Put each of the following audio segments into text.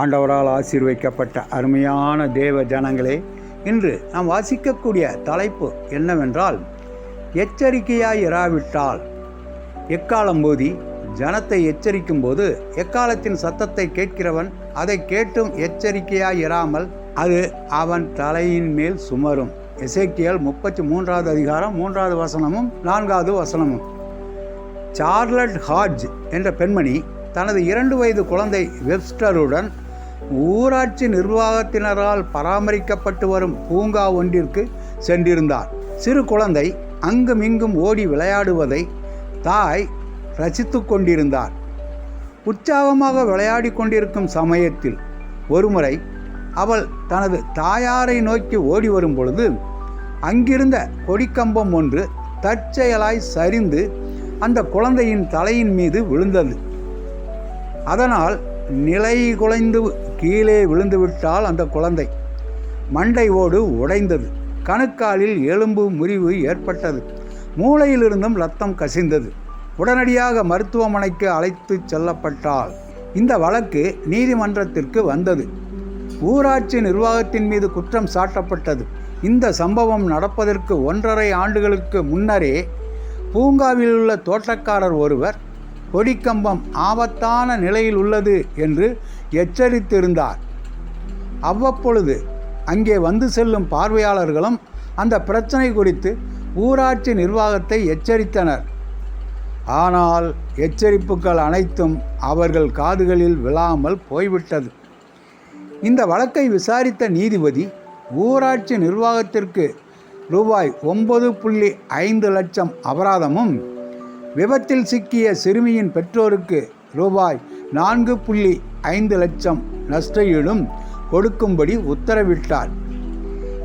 ஆண்டவரால் ஆசீர்வைக்கப்பட்ட அருமையான தேவ ஜனங்களே இன்று நாம் வாசிக்கக்கூடிய தலைப்பு என்னவென்றால் எச்சரிக்கையாய் இராவிட்டால். எக்காலம் போதி ஜனத்தை எச்சரிக்கும் போது எக்காலத்தின் சத்தத்தை கேட்கிறவன் அதை கேட்டும் எச்சரிக்கையாய் இராமல் அது அவன் தலையின் மேல் சுமரும். எசேக்கியல் முப்பத்தி மூன்றாவது அதிகாரம் மூன்றாவது வசனமும் நான்காவது வசனமும். சார்லட் ஹாட்ஜ் என்ற பெண்மணி தனது இரண்டு வயது குழந்தை வெப்ஸ்டருடன் ஊராட்சி நிர்வாகத்தினரால் பராமரிக்கப்பட்டு வரும் பூங்கா ஒன்றிற்கு சென்றிருந்தார். சிறு குழந்தை அங்குமிங்கும் ஓடி விளையாடுவதை தாய் ரசித்து கொண்டிருந்தார். உற்சாகமாக விளையாடி கொண்டிருக்கும் சமயத்தில் ஒருமுறை அவள் தனது தாயாரை நோக்கி ஓடி வரும் பொழுது அங்கிருந்த கொடிக்கம்பம் ஒன்று தற்செயலாய் சரிந்து அந்த குழந்தையின் தலையின் மீது விழுந்தது. அதனால் நிலை குலைந்து கீழே விழுந்துவிட்டால் அந்த குழந்தை. மண்டை ஓடு உடைந்தது. கணுக்காலில் எலும்பு முறிவு ஏற்பட்டது. மூளையிலிருந்தும் ரத்தம் கசிந்தது. உடனடியாக மருத்துவமனைக்கு அழைத்து செல்லப்பட்டால் இந்த வழக்கு நீதிமன்றத்திற்கு வந்தது. ஊராட்சி நிர்வாகத்தின் மீது குற்றம் சாட்டப்பட்டது. இந்த சம்பவம் நடப்பதற்கு ஒன்றரை ஆண்டுகளுக்கு முன்னரே பூங்காவில் உள்ள தோட்டக்காரர் ஒருவர் கொடிக்கம்பம் ஆபத்தான நிலையில் உள்ளது என்று எச்சரித்திருந்தார். அவ்வப்பொழுது அங்கே வந்து செல்லும் பார்வையாளர்களும் அந்த பிரச்சனை குறித்து ஊராட்சி நிர்வாகத்தை எச்சரித்தனர். ஆனால் எச்சரிப்புகள் அனைத்தும் அவர்கள் காதுகளில் விழாமல் போய்விட்டது. இந்த வழக்கை விசாரித்த நீதிபதி ஊராட்சி நிர்வாகத்திற்கு ரூபாய் ஒன்பது புள்ளி ஐந்து லட்சம் அபராதமும் விபத்தில் சிக்கிய சிறுமியின் பெற்றோருக்கு ரூபாய் நான்கு புள்ளி ஐந்து லட்சம் நஷ்டஈடும் கொடுக்கும்படி உத்தரவிட்டார்.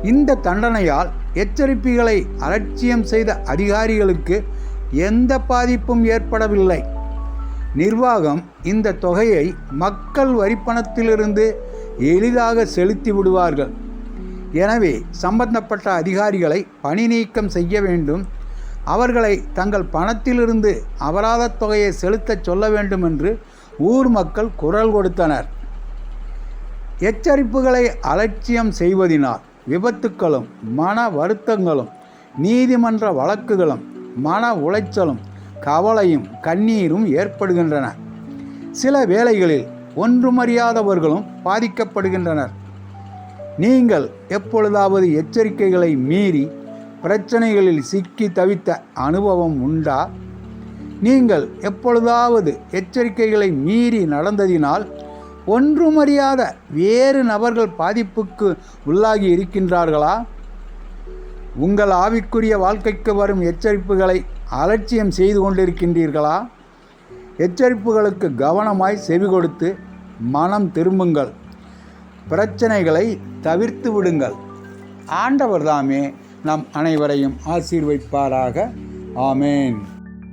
இந்த தண்டனையால் எச்சரிப்புகளை அலட்சியம் செய்த அதிகாரிகளுக்கு எந்த பாதிப்பும் ஏற்படவில்லை. நிர்வாகம் இந்த தொகையை மக்கள் வரிப்பணத்திலிருந்து எளிதாக செலுத்தி விடுவார்கள். எனவே சம்பந்தப்பட்ட அதிகாரிகளை பணி நீக்கம் செய்ய வேண்டும். அவர்களை தங்கள் பணத்திலிருந்து அபராதத் தொகையை செலுத்தச் சொல்ல வேண்டும் என்று ஊர் மக்கள் குரல் கொடுத்தனர். எச்சரிப்புகளை அலட்சியம் செய்வதினால் விபத்துக்களும் மன வருத்தங்களும் நீதிமன்ற வழக்குகளும் மன உளைச்சலும் கவலையும் கண்ணீரும் ஏற்படுகின்றன. சில வேளைகளில் ஒன்றுமறியாதவர்களும் பாதிக்கப்படுகின்றனர். நீங்கள் எப்பொழுதாவது எச்சரிக்கைகளை மீறி பிரச்சனைகளில் சிக்கி தவித்த அனுபவம் உண்டா? நீங்கள் எப்பொழுதாவது எச்சரிக்கைகளை மீறி நடந்ததினால் ஒன்றுமறியாத வேறு நபர்கள் பாதிப்புக்கு உள்ளாகி இருக்கின்றார்களா? உங்கள் ஆவிக்குரிய வாழ்க்கைக்கு வரும் எச்சரிப்புகளை அலட்சியம் செய்து கொண்டிருக்கின்றீர்களா? எச்சரிப்புகளுக்கு கவனமாய் செவி கொடுத்து மனம் திரும்புங்கள். பிரச்சனைகளை தவிர்த்து விடுங்கள். ஆண்டவர் தாமே நம் அனைவரையும் ஆசீர்வைப்பாராக. ஆமேன்.